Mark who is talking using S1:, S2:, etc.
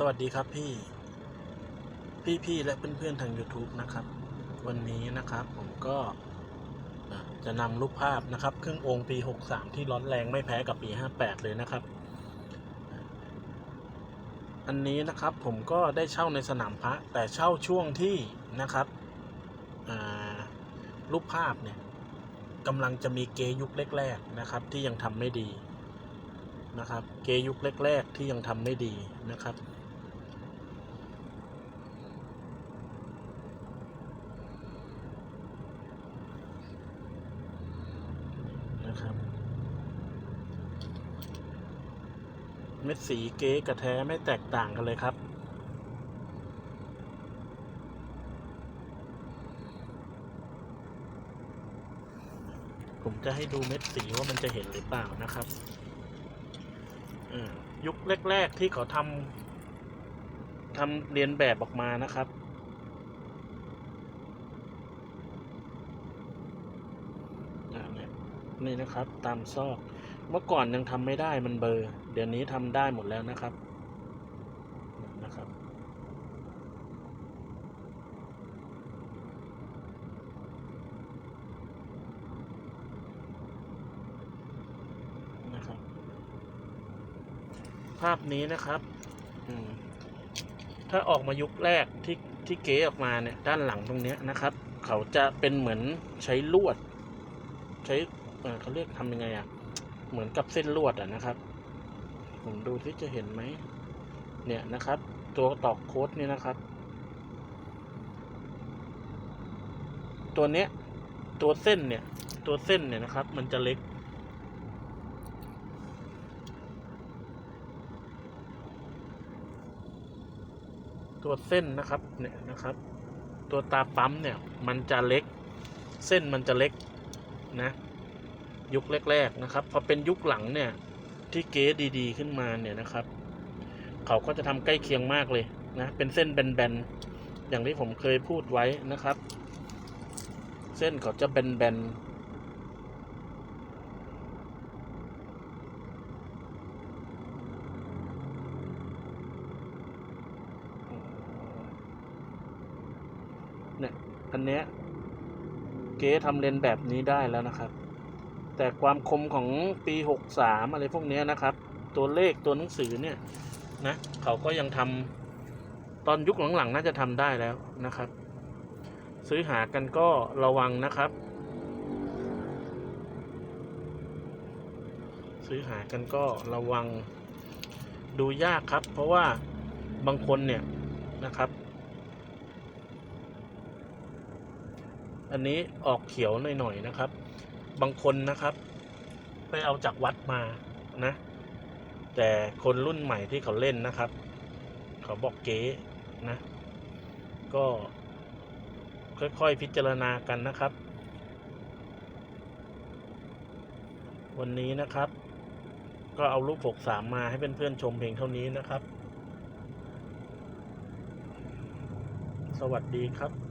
S1: สวัสดีครับพี่ พี่ๆและเพื่อนๆทาง YouTube นะครับ วันนี้นะครับผมก็จะนำรูปภาพนะครับ เครื่ององค์ปี 63 ที่ร้อนแรงไม่แพ้กับปี 58 เลยนะครับ อันนี้นะครับผมก็ได้เช่าในสนามพระ แต่เช่าช่วงที่นะครับรูปภาพเนี่ยกำลังจะมีเกยุคแรกๆนะครับ ที่ยังทำไม่ดีนะครับ เกยุคแรก ๆ ที่ยังทำไม่ดีนะครับ นะครับ เม็ดสีเก๊กับแท้ไม่แตกต่างกันเลยครับ ผมจะให้ดูเม็ดสีว่ามันจะเห็นหรือเปล่านะครับยุคแรก ๆ ที่เขาทำทำเรียนแบบออกมานะครับอ่าเนี่นะครับ ตามซอก เมื่อก่อนยังทำไม่ได้มันเบอร์ เดี๋ยวนี้ทำได้หมดแล้วนะครับนะครับนะครับ ภาพนี้นะครับถ้าออกมายุคแรกที่ที่เก๋ออกมาเนี่ยด้านหลังตรงนี้นะครับ เขาจะเป็นเหมือนใช้ลวด ใช้ เขาเรียกทำยังไงอะ่ะ เหมือนกับเส้นลวดอะนะครับ ผมดูที่จะเห็นไหม เนี่ยนะครับ ตัวตอกโค้ดเนี่ยนะครับ ตัวเนี้ย ตัวเส้นเนี่ย ตัวเส้นเนี่ยนะครับ มันจะเล็ก ตัวเส้นนะครับ เนี่ยนะครับ ตัวตาปั๊มเนี่ย มันจะเล็ก เส้นมันจะเล็กนะ ยุคแรก ๆ นะครับ พอเป็นยุคหลังเนี่ย ที่เก๊ดีๆ ขึ้นมาเนี่ยนะครับ เขาก็จะทำใกล้เคียงมากเลยนะ เป็นเส้นแบนๆ อย่างที่ผมเคยพูดไว้นะครับ เส้นเขาจะแบนๆเนี่ยอันเนี้ยเก๊ทำเลนแบบนี้ได้แล้วนะครับ แต่ความคมของปี 63 อะไรพวกนี้นะครับ ตัวเลขตัวหนังสือเนี่ยนะเขาก็ยังทำตอนยุคหลังๆน่าจะทำได้แล้วนะครับ ซื้อหากันก็ระวังนะครับ ซื้อหากันก็ระวังดูยากครับ เพราะว่าบางคนเนี่ยนะครับ อันนี้ออกเขียวหน่อยๆนะครับ บางคนนะครับ ไปเอาจากวัดมานะ แต่คนรุ่นใหม่ที่เขาเล่นนะครับ เขาบอกเก๋นะ ก็ค่อยๆพิจารณากันนะครับ วันนี้นะครับ ก็เอารูป63มาให้เพื่อนๆชมเพียงเท่านี้นะครับ สวัสดีครับ